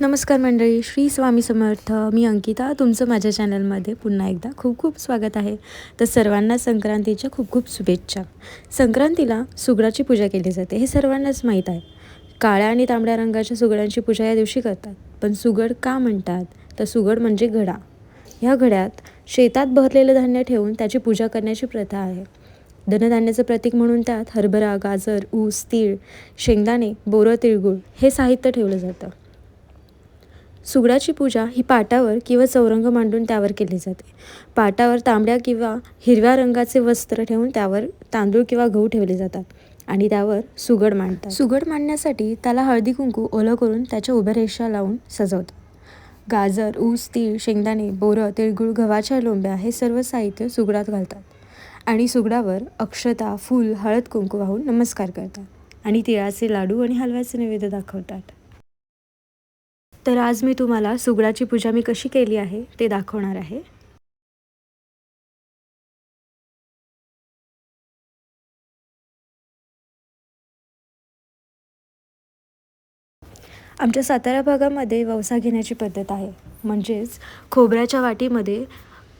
नमस्कार मंडळी श्री स्वामी समर्थ. मी अंकिता तुमचं माझ्या चॅनलमध्ये पुन्हा एकदा खूप खूप स्वागत आहे. तर सर्वांना संक्रांतीच्या खूप खूप शुभेच्छा. संक्रांतीला सुगडाची पूजा केली जाते हे सर्वांनाच माहीत आहे. काळ्या आणि तांबड्या रंगाच्या सुगडांची पूजा या दिवशी करतात. पण सुगड का म्हणतात? तर सुगड म्हणजे घडा. ह्या घड्यात शेतात भरलेलं धान्य ठेवून त्याची पूजा करण्याची प्रथा आहे. धनधान्याचं प्रतीक म्हणून त्यात हरभरा गाजर ऊस तीळ शेंगदाणे बोरं तिळगुळ हे साहित्य ठेवलं जातं. सुगडाची पूजा ही पाटावर किंवा चौरंग मांडून त्यावर केली जाते. पाटावर तांबड्या किंवा हिरव्या रंगाचे वस्त्र ठेवून त्यावर तांदूळ किंवा गहू ठेवले जातात आणि त्यावर सुगड मांडतात. सुगड मांडण्यासाठी त्याला हळदी कुंकू ओलं करून त्याच्या उभ्या रेषा लावून सजवतात. गाजर ऊस तीळ शेंगदाणे बोरं तिळगुळ गव्हाच्या लोंब्या हे सर्व साहित्य सुगडात घालतात आणि सुगडावर अक्षता फूल हळद कुंकू वाहून नमस्कार करतात आणि तिळाचे लाडू आणि हलव्याचे नैवेद्य दाखवतात. तर आज मी तुम्हाला सुगडाची पूजा मी कशी केली आहे ते दाखवणार आहे. आमच्या सातारा भागामध्ये ववसा घेण्याची पद्धत आहे. म्हणजेच खोबऱ्याच्या वाटीमध्ये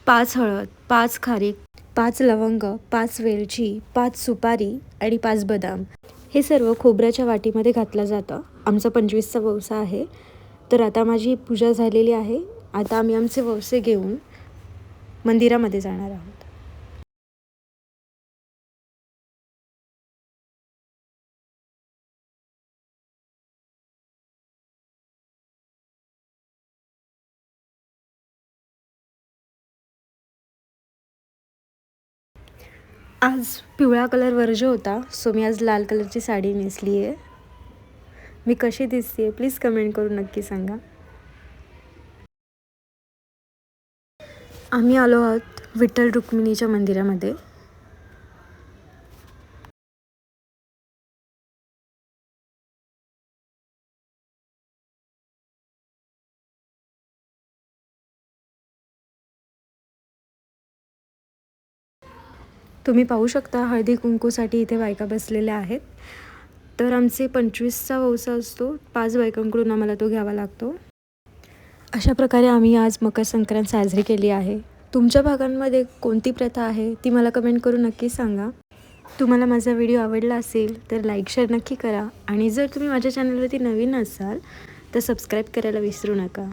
पाच हळद पाच खारीक पाच लवंग पाच वेलची पाच सुपारी आणि पाच बदाम. हे सर्व खोबऱ्याच्या वाटीमध्ये घातलं जातं. आमचा पंचवीसचा ववसा आहे. तर आता माझी पूजा झालेली आहे. आता आम्ही आमचे ववसे घेऊन मंदिरामध्ये जाणार आहोत. आज पिवळा कलर वर्ज होता सो मी आज लाल कलरची साडी नेसली आहे मी कशी दिसते प्लीज कमेंट करून नक्की सांगा. आम्ही आलो आहोत विठ्ठल रुक्मिणीच्या मंदिरामध्ये. तुम्ही पाहू शकता हळदी कुंकूसाठी इथे बायका बसलेल्या आहेत. तर आमचे पंचवीसचा वौसा असतो. पाच बायकांकडून आम्हाला तो घ्यावा लागतो. अशा प्रकारे आम्ही आज मकर संक्रांत साजरी केली आहे. तुमच्या भागांमध्ये कोणती प्रथा आहे ती मला कमेंट करून नक्की सांगा. तुम्हाला माझा व्हिडिओ आवडला असेल तर लाईक शेअर नक्की करा. आणि जर तुम्ही माझ्या चॅनलवरती नवीन असाल तर सबस्क्राईब करायला विसरू नका.